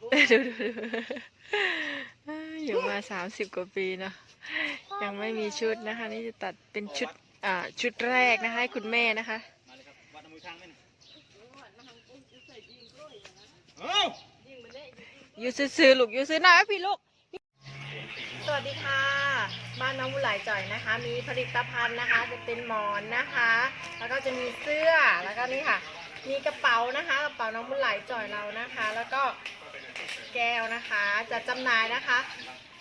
ดูดูดูอยู่มาสามสิบกว่าปีเนาะยังไม่มีชุดนะคะ นี่จะตัดเป็นชุดอ่าชุดแรกนะคะให้คุณแม่นะคะมาเลยครับวัดน้ำมือข้างไหมนะเอ้าอยู่ซื้อๆลูกอยู่ซื้อหน่อยเอาพี่ลูกสวัสดีค่ะบ้านน้องบุหลายจ่อยนะคะ มีผลิตภัณฑ์นะคะ จะเป็นหมอนนะคะ แล้วก็จะมีเสื้อแล้วก็นี่ค่ะ มีกระเป๋านะคะกระเป๋าน้องบุหลายจ่อยเรานะคะ แล้วก็ แก้วนะคะจะจำหน่ายนะคะ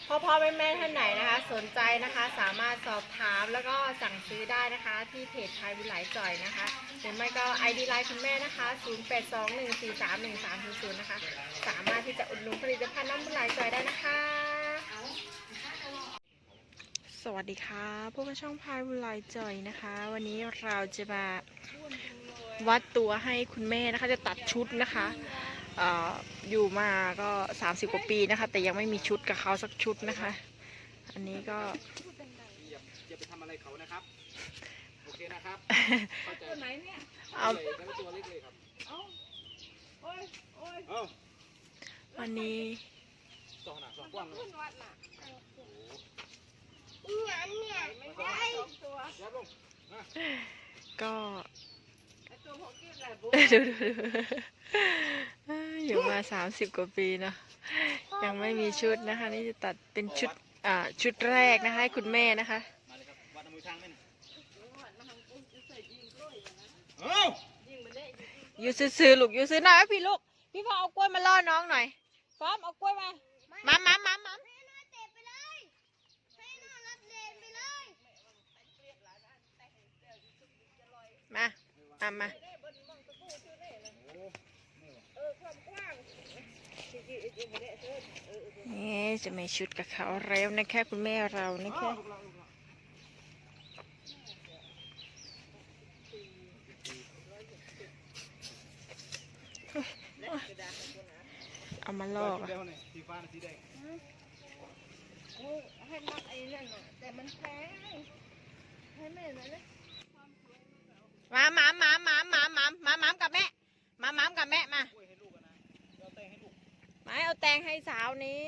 พ่อพ่อแม่แม่ท่านไหนนะคะ สนใจนะคะสามารถสอบถามแล้วก็สั่งซื้อได้นะคะ ที่เพจไทยบุหลจ่อยนะคะหรือไม่ก็ ID ไลน์คุณแม่นะคะ 0821431300 นะคะ สามารถที่จะอุดหนุนผลิตภัณฑ์น้ำบุหลจ่อยได้นะคะ สวัสดีค่ะพวกบช่องพายบุหลจ่อยนะคะ วันนี้เราจะมาวัดตัวให้คุณแม่นะคะ จะตัดชุดนะคะ อ่ออยู่มาก็ 30 กว่าปีนะคะ แต่ยังไม่มีชุดกับเขาสักชุดนะคะ อันนี้ก็อย่าอย่าไปทำอะไรเขานะครับ โอเคนะครับเข้าใจตัวไหนเนี่ยเอาเลยแล้วตัวเล็กเลยครับเอ้าโอ้ยโอ้ยเอ้าวันนี้สองหนาสองกว้างเลยขึ้ ดูดูดูอยู่มาสามสิบกว่าปีเนาะยังไม่มีชุดนะคะ นี่จะตัดเป็นชุดอ่าชุดแรกนะคะให้คุณแม่นะคะอยู่ซื้อลูกอยู่ซื้อหน่อยพี่ลูกพี่พ่อเอากล้วยมาล่อน้องหน่อยพร้อมเอากล้วยมามามามามามาามานี่จะไม่ชุดกับเขาแล้วนะคะคุณแม่เรานะคะเอามาลอกให้มักไอ้นั่นแต่มันแพงให้แม่หน่อยนะ มาหมาหมาหมาหมาหมาหมาหมากับแม่หมาหมากับแม่มาห้าไม้เอาแตงให้สาวนี้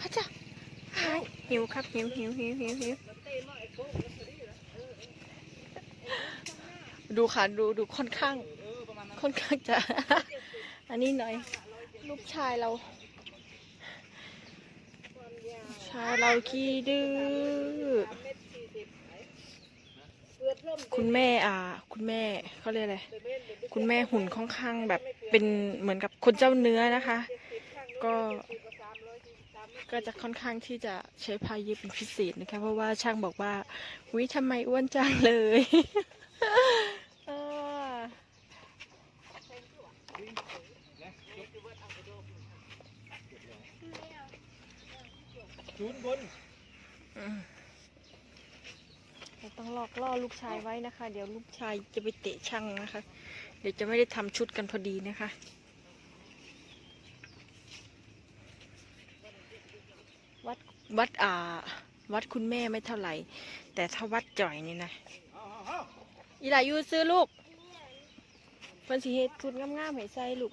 พระเหายหิวครับหิวหิวหิวหิวหิวดูค่ะดูดูค่อนข้างค่อนข้างจะ อันนี้หน่อย ลูกชายเรา ยาวชายเราขี้ดื้อ คุณแม่อ่า คุณแม่เขาเรียกอะไร คุณแม่หุ่นค่อนข้างแบบเป็นเหมือนกับคนเจ้าเนื้อนะคะ ก็ ก็จะค่อนข้างที่จะใช้ผ้าเย็บเป็นพิเศษนะคะ เพราะว่าช่างบอกว่าวิทำไมอ้วนจังเลย เออ ศูนย์บนอืมเราต้องลอกล่อลูกชายไว้นะคะ เดี๋ยวลูกชายจะไปเตะช่างนะคะ เดี๋ยวจะไม่ได้ทำชุดกันพอดีนะคะวัดวัดอ่า วัดคุณแม่ไม่เท่าไหร่ แต่ถ้าวัดจ่อยนี่นะเอาเอาเอาอีหลายูซื้อลูกเพิ่นสิเฮ็ดชุดงามๆให้ใส่ลูก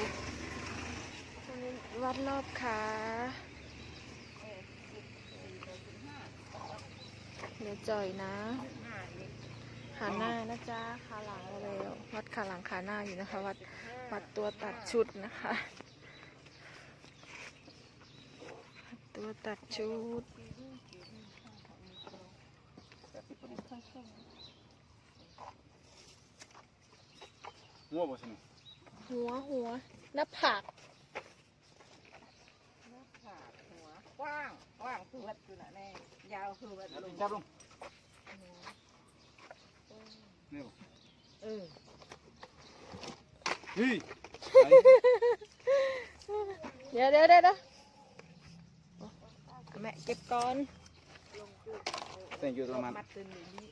อนนี้วัดรอบขาเดี๋ยวจ่อยนะห้าเมตรขาหน้านะจ๊ะขาหลังแล้ววัดขาหลังขาหน้าอยู่นะคะ วัดวัดตัวตัดชุดนะคะวัดตัวตัดชุดหัวบ่สนุกหัวหัวหน้าผาก หน้าผากหัวกว้างก ว้างคือวัดคือน่ะแน่ยาวคือวัดแล้วลงจับลงนี่บ่เออเฮ้ยเดี๋ยวเดี๋ยวเดี๋ยวเดี๋ยวแม่เก็บก่อนแต่งอยู่ประมาณมัดตึงอย่างนี้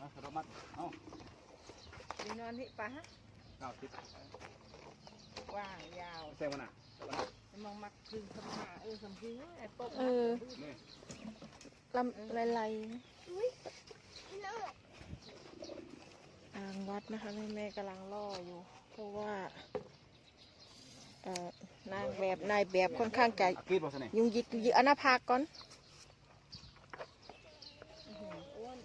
อะเรามัดเอ้าดีนอนที่ปะฮะเก้าสิบกว้างยาวใส่วันน่ะ มองมัดคือสมหาเออสมคือไอ้ป๊บเออนี่ลำลายลายพี่ลูกทางวัดนะคะแม่แม่กำลังล่ออยู่ เพราะว่าเอ่อนางแบบนายแบบค่อนข้างจะกรีดบ่สนุกยุงยิกยุงยิกเอาหน้าผากก่อนอ้วน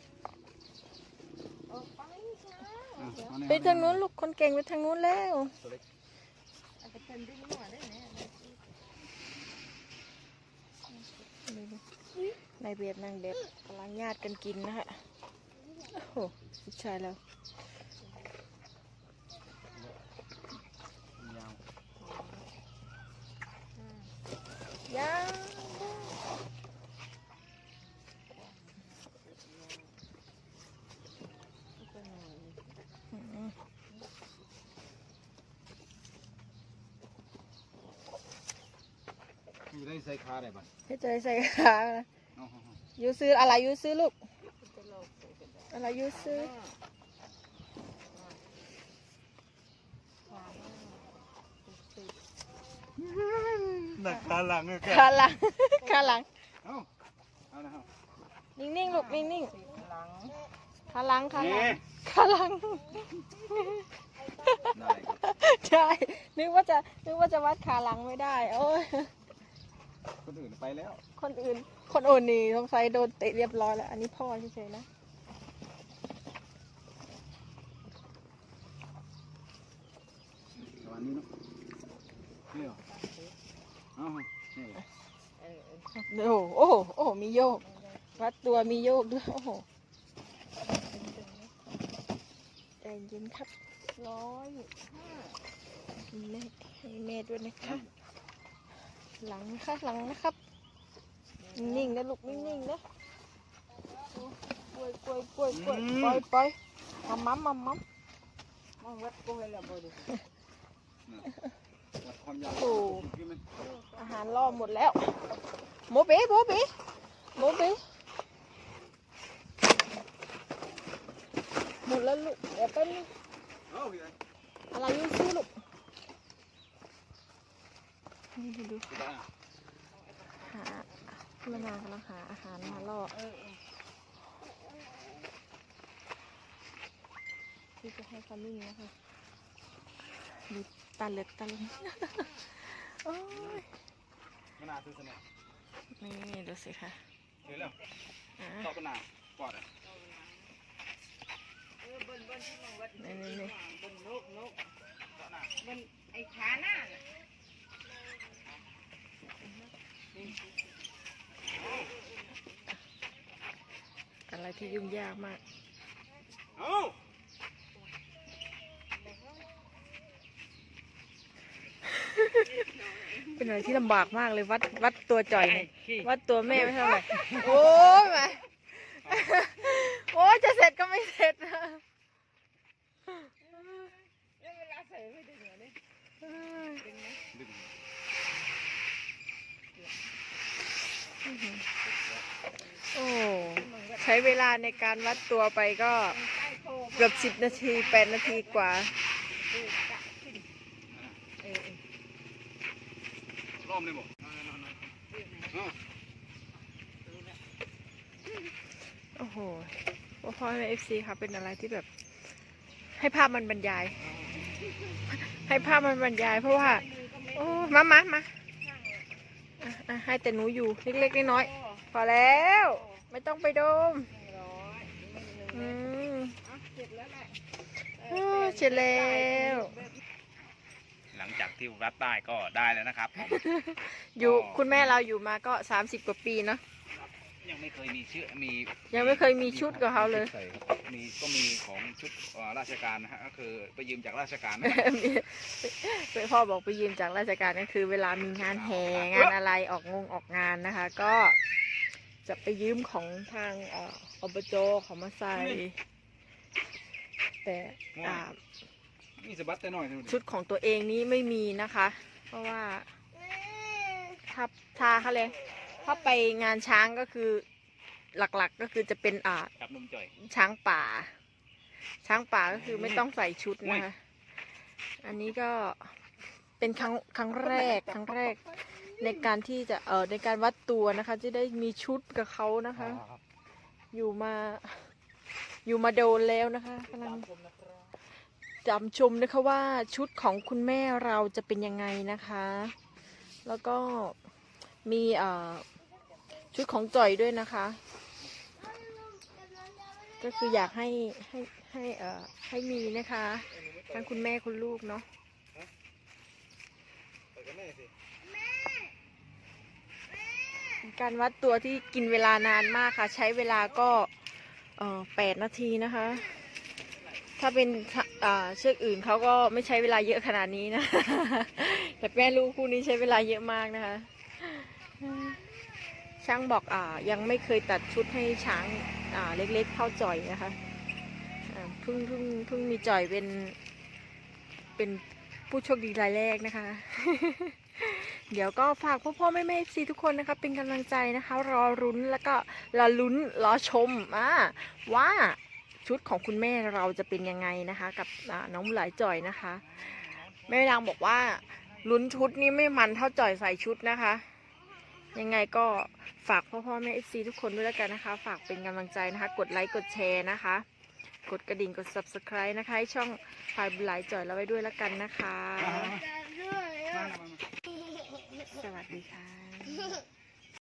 ออกไปช้าอะเอาไปทางนู้นลูกคนเก่งไปทางนู้นแล้ว ตัวเล็กอาจจะเป็นดิ้งหัวได้ไหมนายแบบนางแบบกำลังญาติกันกินนะฮะ โอ้โหผู้ชายแล้วยาวยังอยู่ได้ใส่ขาได้บ่ให้ใจใส่ขาเอ้า ยูซื้ออะไรยูซื้อลูก อะไรยูซื้อหนักขาหลังเลยขาหลังขาหลัง เอ้าเอาละครับนิ่งๆลูกนิ่งหลังๆขาหลังขาหลังนี่ขาหลังได้ครับใช่นึกว่าจะนึกว่าจะวัดขาหลังไม่ได้ โอ้ย คนอื่นไปแล้ว คนอื่น คนอื่นนี่สงสัยโดนเตะเรียบร้อยแล้ว อันนี้พ่อเฉยๆนะ ประมาณนี้เนาะนี่เหรอเอ้านี่เหรอเออโอ้โหโอ้โหโอ้โหมีโยกวัดตัวมีโยกด้วย โอ้โหใจเย็นครับร้อยมีเมฆให้เมฆด้วยนะครับ หลังนะคะหลังนะครับ นิ่งๆนะลูกนิ่งๆนะโอ้กล้วยกล้วยกล้วยกล้วยปล่อยปล่อยมัมมัมมัมมัมมองวัดกูให้ละบ่ดิวัดความยาวโอ้ที่มันอาหารล่อหมดแล้วโมเบ้โมเบ้โมเบ้หมดแล้วลูกเดี๋ยวแป๊บนึงเอ้าพี่ไอ้อะไรอยุ่งซื้อลูก นี่ดูดูพี่ได้หาแม่นางกำลังหาอาหารมาล่อเออเออที่จะให้เขานิ่งนะคะดูตาเล็ดตาลงโอ้ยมะนาวซื้อสนุกนี่ดูสิค่ะเห็นแล้วอะตอบมะนาวปอดอะเออเบิ้ลเบิ้ลที่มองวัดนี่นี่นี่เบิ้ลนกนกเบิ้ลไอ้ขาหน้าน่ะ อะไรที่ยุ่งยากมากเอ้าเป็นอะไรที่ลำบากมากเลยวัดวัดตัวจ่อยเนี่ยวัดตัวแม่ไม่เท่าไหร่โอ้ยมาโอ้ยจะเสร็จก็ไม่เสร็จนะ แล้วเวลาใส่ไม่ได้เหรอเนี่ย ดึง โอ้ใช้เวลาในการวัดตัวไปก็เกือบสิบนาทีแปดนาทีกว่าเออรอบเลยบ่เอ้าโอ้โหพ่อพ่อแม่เอฟซีค่ะเป็นอะไรที่แบบ ให้ภาพมันบรรยาย ให้ภาพมันบรรยายเพราะว่า โอ้ มามามา อะอะให้แต่หนูอยู่เล็กๆน้อยๆพอแล้ว ไม่ต้องไปโดมร้อยอืมอะเสร็จแล้วแหละโอ้เสร็จแล้ว หลังจากที่รัดได้ก็ได้แล้วนะครับ อยู่อ๋อคุณแม่เราอยู่มาก็สามสิบกว่าปีเนาะน ยังไม่เคยมีชื่อมียังไม่เคยมีชุดกับเขาเลย ใส่ครับมีก็มีของชุดเอ่อราชการนะฮะก็คือไปยืมจากราชการนะครับมีพ่อบอกไปยืมจากราชการก็คือ เวลามีงานแห่งานอะไรออกงงออกงานนะคะ ก็จะไปยืมของทางเอ่ออบจของมาใส่แต่อ่า นี่สะบัดแต่น้อยเท่านั้นชุดของตัวเองนี้ไม่มีนะคะ เพราะว่าถ้าถ้าเขาเลย ถ้าไปงานช้างก็คือหลักๆก็คือจะเป็นอ่ากับนมจ่อย ช้างป่า ช้างป่าก็คือไม่ต้องใส่ชุดนะคะ อันนี้ก็เป็นครั้งครั้งแรกครั้งแรก ในการที่จะเออในการวัดตัวนะคะจะได้มีชุดกับเขานะคะครับอยู่มาอยู่มาโดนแล้วนะคะกำลังชมนะครับจำชมนะคะว่าชุดของคุณแม่เราจะเป็นยังไงนะคะ แล้วก็มีเอ่อ ชุดของจ่อยด้วยนะคะ ก็คืออยากให้ให้ให้เอ่อให้มีนะคะทั้งคุณแม่คุณลูกเนาะการวัดตัวที่กินเวลานานมากค่ะ ใช้เวลาก็เอ่อแปดนาทีนะคะ ถ้าเป็นอ่าเชือกอื่นเขาก็ไม่ใช้เวลาเยอะขนาดนี้นะ แต่แม่ลูกคู่นี้ใช้เวลาเยอะมากนะคะ ช่างบอกอ่ายังไม่เคยตัดชุดให้ช้างอ่าเล็กๆเท่าจ่อยนะคะเพิ่งเพิ่งเพิ่งมีจ่อยเป็นเป็นผู้โชคดีรายแรกนะคะ เดี๋ยวก็ฝากพ่อพ่อแม่แม่ซีทุกคนนะคะ เป็นกำลังใจนะคะ รอรุ้นแล้วก็รอลุ้นรอชมอ่าว่าชุดของคุณแม่เราจะเป็นยังไงนะคะ กับน้องหลายจ่อยนะคะ แม่นางบอกว่าลุ้นชุดนี้ไม่มันเท่าจ่อยใส่ชุดนะคะ ยังไงก็ฝากพ่อพ่อแม่เอฟซีทุกคนด้วยแล้วกันนะคะ ฝากเป็นกำลังใจนะคะ กดไลค์กดแชร์นะคะ กดกระดิ่งกด subscribe นะคะให้ช่องพายบุญหลายจ่อยเราไว้ด้วยแล้วกันนะคะมามามามาสวัสดีค่ะ